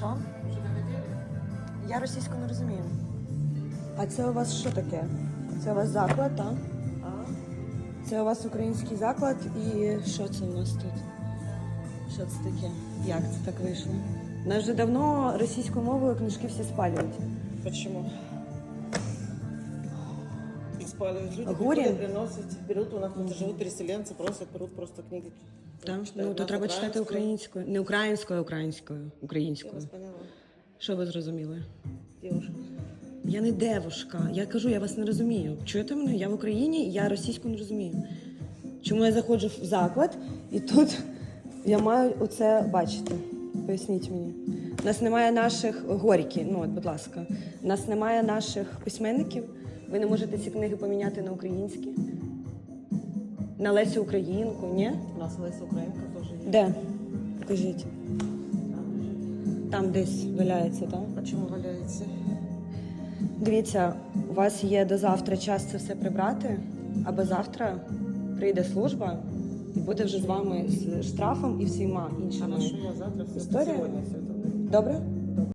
Що? Я російську не розумію. А це у вас що таке? Це у вас заклад, так? Це у вас український заклад і що це у нас тут? Що це таке? Як це так вийшло? У нас вже давно російською мовою книжки всі спалюють. Почему? Спаливают люди, Гурин? приходят, приносят, берут, у нас тут живут переселенцы, просят, берут просто книги. Так? Читають Ну, то нас треба читати українською. Не українською, а українською. Я Українською. вас поняла. Що ви зрозуміли? Девушка. Я не девушка. Я кажу, я вас не розумію. Чуєте мене? Я в Україні, я російську не розумію. Чому я заходжу в заклад і тут я маю оце бачити? Поясніть мені. У нас немає наших горіки, ну от, будь ласка. У нас немає наших письменників. Ви не можете ці книги поміняти на українські. На Лесю Українку, ні? У нас Леся Украинка тоже есть. Де? Покажіть. Там десь валяється, так? Почему валяется? Дивіться, у вас є до завтра час це все прибрати, або завтра прийде служба і буде вже з вами з штрафом і всіма іншими. Хорошо, я завтра все все это. Добре?